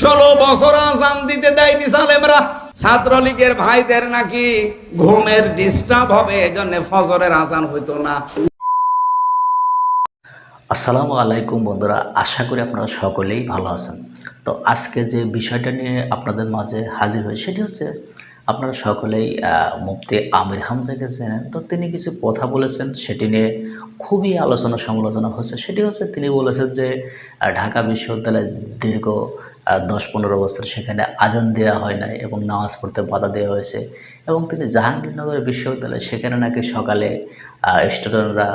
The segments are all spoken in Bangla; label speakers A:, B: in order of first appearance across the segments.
A: ষোলো বছর আজান দিতে দেয়নি সালেমরা ছাত্রলীগের ভাইদের নাকি ঘুমের ডিস্টার্ব হবে, এজন্য ফজরের আজান হইতো না।
B: আসসালামু আলাইকুম বন্ধুরা, আশা করি আপনারা সকলেই ভালো আছেন। তো আজকে যে বিষয়টা নিয়ে আপনাদের মাঝে হাজির হই, সেটি হচ্ছে আপনারা সকলেই মুফতি আমির হামজাকে চেনেন। তো তিনি কিছু কথা বলেছেন, সেটি নিয়ে খুবই আলোচনা সমালোচনা হচ্ছে। সেটি হচ্ছে তিনি বলেছেন যে ঢাকা বিশ্ববিদ্যালয়ে দীর্ঘ দশ পনেরো বছর সেখানে আজান দেওয়া হয় নাই এবং নামাজ পড়তে বাধা দেওয়া হয়েছে। এবং তিনি জাহাঙ্গীরনগর বিশ্ববিদ্যালয়, সেখানে নাকি সকালে স্টুডেন্টরা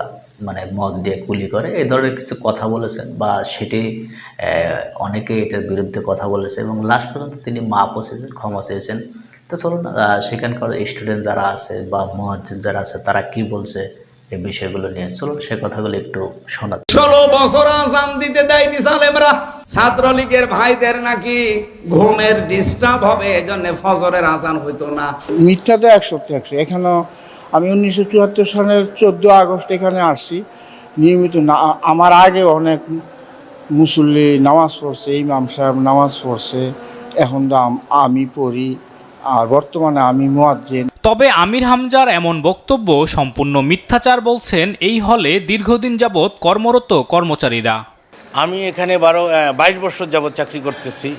B: মানে মদ দিয়ে কুলি করে। এই ধরনের কিছু কথা বলেছেন বা সেটি অনেকে এটার বিরুদ্ধে কথা বলেছে এবং লাস্ট পর্যন্ত তিনি মাপও চেয়েছেন ক্ষমা চেয়েছেন। তো চলুন সেখানকার স্টুডেন্ট যারা আছে বা মহাজিদ যারা আছে, তারা কি বলছে? এই বিষয়গুলো নিয়ে। চলুন সে কথাগুলো একটু শোনা।
A: ষোলো বছর আজান দিতে দেয়নি সালেমরা ছাত্রলীগের ভাইদের নাকি ঘুমের ডিস্টার্ব হবে এজন্য ফজরের আজান হইতো না।
C: মিথ্যা তো একশো একশো। এখানেও আমি উনিশশো চুয়াত্তর সালের চোদ্দ আগস্ট এখানে আসছি। নিয়মিত না আমার আগে অনেক মুসল্লি নামাজ পড়ছে ইমাম সাহেব নামাজ পড়ছে। এখন তো আমি পড়ি। আর বর্তমানে আমি মোয়াজ্জেন।
D: তবে আমির হামজার এমন বক্তব্য সম্পূর্ণ মিথ্যাচার বলছেন এই হলে দীর্ঘদিন যাবৎ কর্মরত কর্মচারীরা।
E: আমি এখানে বারো বাইশ বছর যাবৎ চাকরি করতেছি।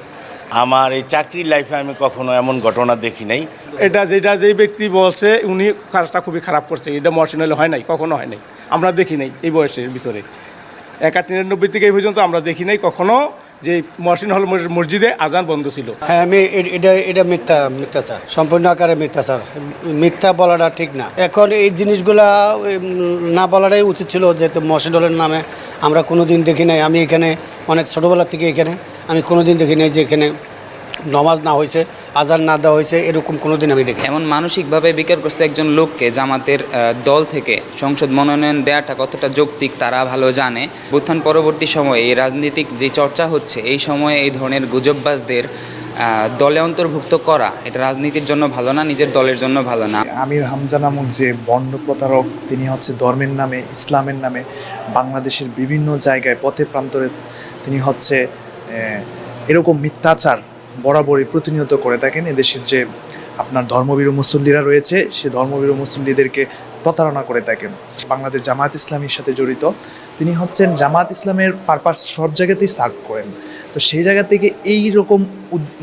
E: আমার এই চাকরির লাইফে আমি কখনো এমন ঘটনা দেখি নাই।
F: এটা যেটা যেই ব্যক্তি বলছে উনি কাজটা খুবই খারাপ করছে। এটা মর্শন হলে হয় নাই কখনো হয় নাই। আমরা দেখি নাই এই বয়সের ভিতরে। একা নিরানব্বই থেকে এই পর্যন্ত আমরা দেখি নাই কখনো যে মহসিন হল মসজিদে আজান বন্ধ ছিল।
G: হ্যাঁ আমি এটা এটা মিথ্যা মিথ্যা স্যার। সম্পূর্ণ আকারে মিথ্যা স্যার। মিথ্যা বলাটা ঠিক না। এখন এই জিনিসগুলা না বলাটাই উচিত ছিল, যেহেতু হলের নামে আমরা কোনো দিন দেখি নাই। আমি এখানে অনেক ছোটোবেলা থেকে এখানে, আমি কোনো দিন দেখি নাই যে এখানে নমাজ না হয়েছে আজান না দেওয়া হয়েছে এরকম কোনো দিন আমি দেখি।
H: এমন মানসিকভাবে বিকারগ্রস্ত একজন লোককে জামাতের দল থেকে সংসদ মনোনয়ন দেওয়াটা কতটা যৌক্তিক তারা ভালো জানে বুত্থান পরবর্তী সময়ে এই রাজনীতিক যে চর্চা হচ্ছে এই সময়ে এই ধরনের গুজববাজদের দলে অন্তর্ভুক্ত করা এটা রাজনীতির জন্য ভালো না নিজের দলের জন্য ভালো না
I: আমির হামজা নামক যে বন্ড প্রতারক তিনি হচ্ছে ধর্মের নামে ইসলামের নামে বাংলাদেশের বিভিন্ন জায়গায় পথে প্রান্তরে তিনি হচ্ছে এরকম মিথ্যাচার বরাবরই প্রতিনিয়ত করে থাকেন এদেশের যে আপনার ধর্মবীর মুসল্লিরা রয়েছে, সে ধর্মবীর মুসল্লিদেরকে প্রতারণা করে থাকেন। বাংলাদেশ জামাত ইসলামীর সাথে জড়িত, তিনি হচ্ছেন জামাত ইসলামের পারপাস সব জায়গাতেই সার্ভ করেন। তো সেই জায়গা থেকে এই রকম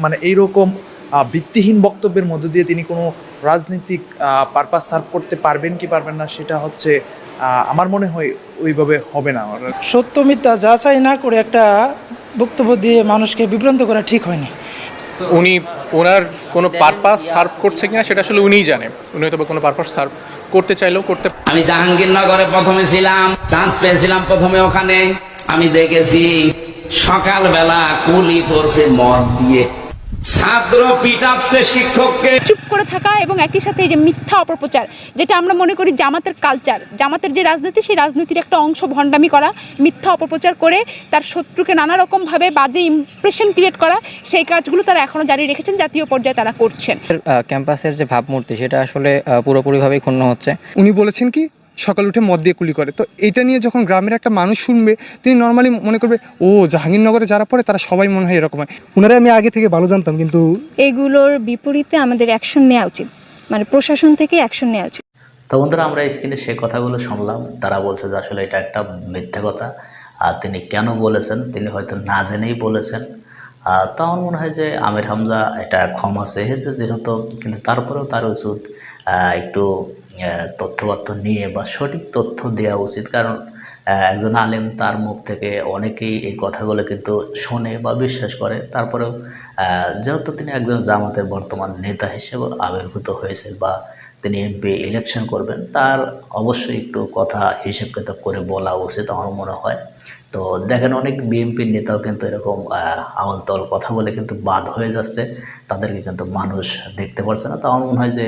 I: মানে এই রকম ভিত্তিহীন বক্তব্যের মধ্য দিয়ে তিনি কোনো রাজনৈতিক পারপাস সার্ভ করতে পারবেন কি পারবেন না, সেটা হচ্ছে আমার মনে হয় ওইভাবে হবে না।
J: সত্য মিথ্যা যাচাই না করে একটা বক্তব্য দিয়ে মানুষকে বিভ্রান্ত করা ঠিক হয়নি।
K: উনি, ওনার কোনো পারপাস সার্ভ করছে কিনা সেটা আসলে উনিই জানে। উনি হয়তো কোনো পারপাস সার্ভ করতে চাইলেও করতে
A: আমি জাহাঙ্গীরনগরে প্রথমে ছিলাম চান্স পেয়েছিলাম প্রথমে ওখানে। আমি দেখেছি সকালবেলা কুলি করছে মদ দিয়ে। ছাত্র পিটাচ্ছে শিক্ষককে।
L: চুপ করে থাকা এবং একই সাথে এই যে মিথ্যা অপপ্রচার যেটা আমরা মনে করি জামাতের কালচার জামাতের যে রাজনীতি সেই রাজনীতির একটা অংশ ভণ্ডামি করা মিথ্যা অপপ্রচার করে তার শত্রুকে নানা রকমভাবে বাজে ইমপ্রেশন ক্রিয়েট করা সেই কাজগুলো তারা এখনও জারি রেখেছেন জাতীয় পর্যায়ে তারা করছেন।
H: ক্যাম্পাসের যে ভাবমূর্তি সেটা আসলে পুরোপুরিভাবেই ক্ষুণ্ণ হচ্ছে।
K: উনি বলেছেন কি সকাল উঠে মদ দিয়ে কুলি করে। তো এটা নিয়ে যখন গ্রামের একটা মানুষ শুনবে তিনি নর্মালি মনে করবে ও জাহাঙ্গীরনগরে যারা পড়ে তারা সবাই মনে হয় এরকম হয়। ওনারা আমি আগে থেকে ভালো জানতাম কিন্তু
L: এগুলোর বিপরীতে আমাদের অ্যাকশন নেওয়া উচিত। মানে প্রশাসন থেকে অ্যাকশন নেওয়া উচিত।
B: তো বন্ধুরা আমরা স্ক্রিনে সে কথাগুলো শুনলাম। তারা বলছে যে আসলে এটা একটা মিথ্যা কথা। আর তিনি কেন বলেছেন তিনি হয়তো না জেনেই বলেছেন। আর তো আমার মনে হয় যে আমির হামজা এটা ক্ষমা চেয়েছে যেহেতু কিন্তু তারপরেও তার উচিত একটু তথ্যপত্র নিয়ে বা সঠিক তথ্য দেওয়া উচিত। কারণ একজন আলেম তার মুখ থেকে অনেকেই এই কথাগুলো কিন্তু শোনে বা বিশ্বাস করে। তারপরেও যেহেতু তিনি একজন জামাতের বর্তমান নেতা হিসেবে আবির্ভূত হয়েছে বা তিনি এমপি ইলেকশন করবেন, তার অবশ্যই একটু কথা হিসেব কিতাব করে বলা উচিত আমার মনে হয়। তো দেখেন, অনেক বিএনপির নেতাও কিন্তু এরকম আমলতল কথা বলে কিন্তু বাদ হয়ে যাচ্ছে। তাদেরকে কিন্তু মানুষ দেখতে পারছে না। তো আমার মনে হয় যে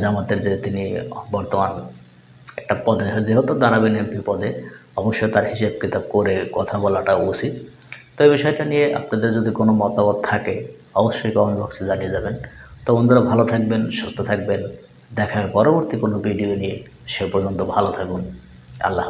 B: জামাতের যে তিনি বর্তমান একটা পদে, যেহেতু দাঁড়াবেন এমপি পদে, অবশ্যই তার হিসেব কিতাব করে কথা বলাটা উচিত। তো এই বিষয়টা নিয়ে আপনাদের যদি কোনো মতামত থাকে, অবশ্যই কমেন্ট বক্সে জানিয়ে যাবেন। তো বন্ধুরা, ভালো থাকবেন, সুস্থ থাকবেন। দেখা হবে পরবর্তী কোনো ভিডিও নিয়ে। সে পর্যন্ত ভালো থাকুন। আল্লাহ